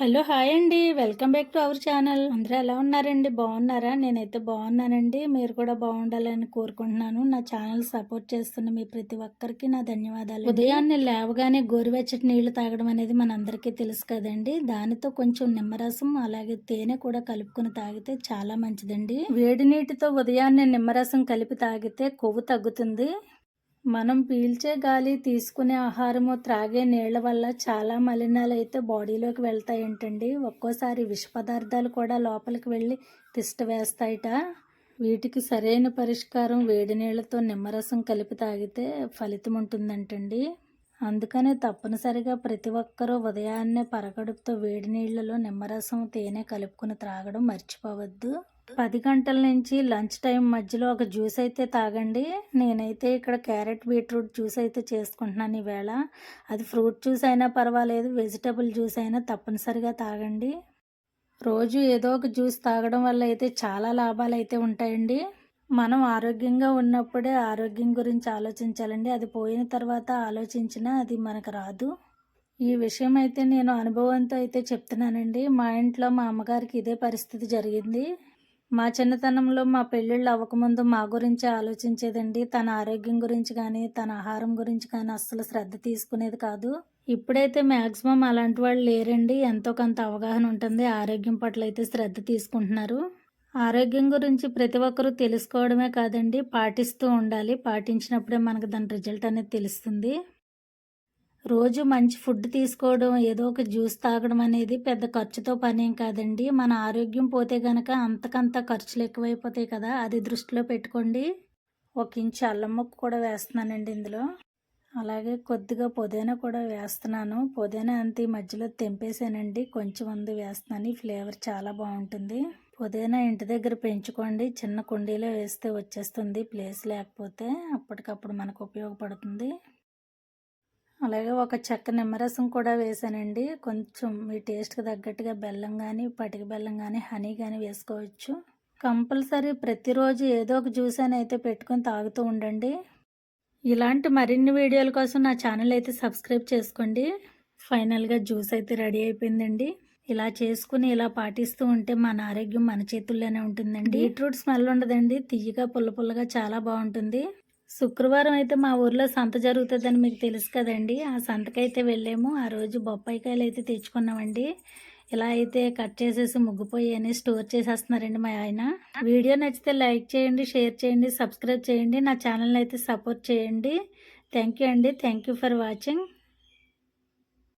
Hello hi అండి. Welcome back to our channel. అందరూ ఎలా ఉన్నారండి? బాగున్నారా? నేనైతే బాగున్నానండి. మీరు కూడా బాగుండాలని కోరుకుంటున్నాను. నా ఛానల్ సపోర్ట్ చేస్తున్న మీ ప్రతి ఒక్కరికి నా ధన్యవాదాలు ఉదయాన్నే లేవగానే గోరువెచ్చటి నీళ్ళు తాగడం అనేది మనందరికీ తెలుసు కదండి. దానితో కొంచెం నిమ్మరసం అలాగే తేనె కూడా కలుపుకుని తాగితే చాలా మంచిదండి. వేడి నీటితో ఉదయాన్నే నిమ్మరసం కలిపి తాగితే కొవ్వు తగ్గుతుంది. మనం పీల్చే గాలి తీసుకునే ఆహారము త్రాగే నీళ్ళ వల్ల చాలా మలినాలు అయితే బాడీలోకి వెళ్తాయంటండి. ఒక్కోసారి విష పదార్థాలు కూడా లోపలికి వెళ్ళి తిష్ట వేస్తాయట. వీటికి సరైన పరిష్కారం వేడి నీళ్ళతో నిమ్మరసం కలిపి తాగితే ఫలితం ఉంటుందంటండి. అందుకనే తప్పనిసరిగా ప్రతి ఒక్కరూ ఉదయాన్నే పరగడుపుతో వేడి నీళ్ళలో నిమ్మరసం తేనె కలుపుకుని త్రాగడం మర్చిపోవద్దు. పది గంటల నుంచి లంచ్ టైం మధ్యలో ఒక జ్యూస్ అయితే తాగండి. నేనైతే ఇక్కడ క్యారెట్ బీట్రూట్ జ్యూస్ అయితే చేసుకుంటున్నాను ఈవేళ. అది ఫ్రూట్ జ్యూస్ అయినా పర్వాలేదు వెజిటబుల్ జ్యూస్ అయినా తప్పనిసరిగా తాగండి. రోజు ఏదో ఒక జ్యూస్ తాగడం వల్ల అయితే చాలా లాభాలు అయితే ఉంటాయండి. మనం ఆరోగ్యంగా ఉన్నప్పుడే ఆరోగ్యం గురించి ఆలోచించాలండి. అది పోయిన తర్వాత ఆలోచించినా అది మనకు రాదు. ఈ విషయం అయితే నేను అనుభవంతో అయితే చెప్తున్నానండి. మా ఇంట్లో మా అమ్మగారికి ఇదే పరిస్థితి జరిగింది. మా చిన్నతనంలో మా పెళ్ళిళ్ళు అవ్వకముందు మా గురించి ఆలోచించేదండి. తన ఆరోగ్యం గురించి కానీ తన ఆహారం గురించి కానీ అస్సలు శ్రద్ధ తీసుకునేది కాదు. ఇప్పుడైతే మ్యాక్సిమం అలాంటి వాళ్ళు లేరండి. ఎంతో కొంత అవగాహన ఉంటుంది. ఆరోగ్యం పట్ల అయితే శ్రద్ధ తీసుకుంటున్నారు. ఆరోగ్యం గురించి ప్రతి ఒక్కరూ తెలుసుకోవడమే కాదండి పాటిస్తూ ఉండాలి. పాటించినప్పుడే మనకు దాని రిజల్ట్ అనేది తెలుస్తుంది. రోజు మంచి ఫుడ్ తీసుకోవడం ఏదో ఒక జ్యూస్ తాగడం అనేది పెద్ద ఖర్చుతో పనేం కాదండి. మన ఆరోగ్యం పోతే గనక అంతకంత ఖర్చులు ఎక్కువైపోతాయి కదా అది దృష్టిలో పెట్టుకోండి. ఒక ఇంచు అల్లం ముక్క కూడా వేస్తున్నానండి ఇందులో. అలాగే కొద్దిగా పుదీనా కూడా వేస్తున్నాను. పుదీనా అంత ఈ మధ్యలో తెంపేసానండి కొంచెం ఉంది వేస్తున్నాను. ఫ్లేవర్ చాలా బాగుంటుంది. పుదీనా ఇంటి దగ్గర పెంచుకోండి. చిన్న కుండీలో వేస్తే వచ్చేస్తుంది ప్లేస్ లేకపోతే అప్పటికప్పుడు మనకు ఉపయోగపడుతుంది. అలాగే ఒక చెక్క నిమ్మరసం కూడా వేసానండి. కొంచెం మీ టేస్ట్కి తగ్గట్టుగా బెల్లం కానీ పటిక బెల్లం కానీ హనీ కానీ వేసుకోవచ్చు. కంపల్సరీ ప్రతిరోజు ఏదో ఒక జ్యూస్ అని అయితే పెట్టుకొని తాగుతూ ఉండండి. ఇలాంటి మరిన్ని వీడియోల కోసం నా ఛానల్ అయితే సబ్స్క్రైబ్ చేసుకోండి. ఫైనల్గా జ్యూస్ అయితే రెడీ అయిపోయిందండి. ఇలా చేసుకుని ఇలా పాటిస్తూ ఉంటే మన ఆరోగ్యం మన చేతుల్లోనే ఉంటుందండి. బీట్రూట్ స్మెల్ ఉండదండి. తీయగా పుల్ల పుల్లగా చాలా బాగుంటుంది. శుక్రవారం అయితే మా ఊర్లో సంత జరుగుతుందని మీకు తెలుసు కదండి. ఆ సంతకైతే వెళ్ళాము. ఆ రోజు బొప్పాయికాయలు అయితే తెచ్చుకున్నామండి. ఇలా అయితే కట్ చేసేసి ముగ్గుపోయి అని స్టోర్ చేసేస్తున్నారండి మా ఆయన. వీడియో నచ్చితే లైక్ చేయండి షేర్ చేయండి సబ్స్క్రైబ్ చేయండి. నా ఛానల్ అయితే సపోర్ట్ చేయండి. థ్యాంక్ యూ అండి. Thank you for watching.